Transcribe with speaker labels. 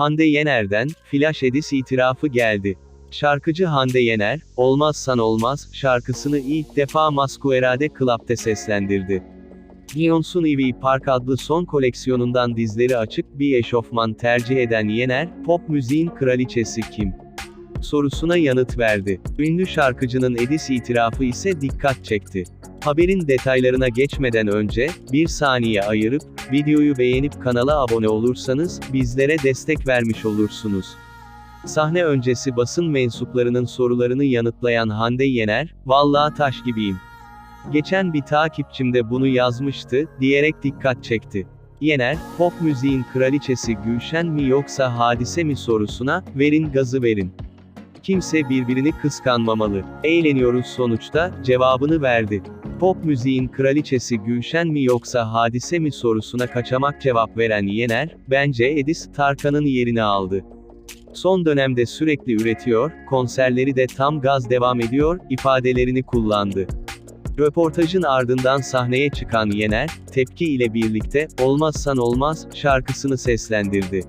Speaker 1: Hande Yener'den, Flash Edis itirafı geldi. Şarkıcı Hande Yener, Olmazsan Olmaz, şarkısını ilk defa Masquerade Club'te seslendirdi. Beyoncé'un Ivy Park adlı son koleksiyonundan dizleri açık bir eşofman tercih eden Yener, pop müziğin kraliçesi kim? sorusuna yanıt verdi. Ünlü şarkıcının Edis itirafı ise dikkat çekti. Haberin detaylarına geçmeden önce, bir saniye ayırıp, videoyu beğenip kanala abone olursanız, bizlere destek vermiş olursunuz. Sahne öncesi basın mensuplarının sorularını yanıtlayan Hande Yener, vallahi taş gibiyim. Geçen bir takipçim de bunu yazmıştı, diyerek dikkat çekti. Yener, pop müziğin kraliçesi Gülşen mi yoksa Hadise mi sorusuna, verin gazı verin. Kimse birbirini kıskanmamalı. Eğleniyoruz sonuçta, cevabını verdi. Pop müziğin kraliçesi Gülşen mi yoksa Hadise mi sorusuna kaçamak cevap veren Yener, bence Edis, Tarkan'ın yerini aldı. Son dönemde sürekli üretiyor, konserleri de tam gaz devam ediyor, ifadelerini kullandı. Röportajın ardından sahneye çıkan Yener, tepki ile birlikte, Olmazsan Olmaz, şarkısını seslendirdi.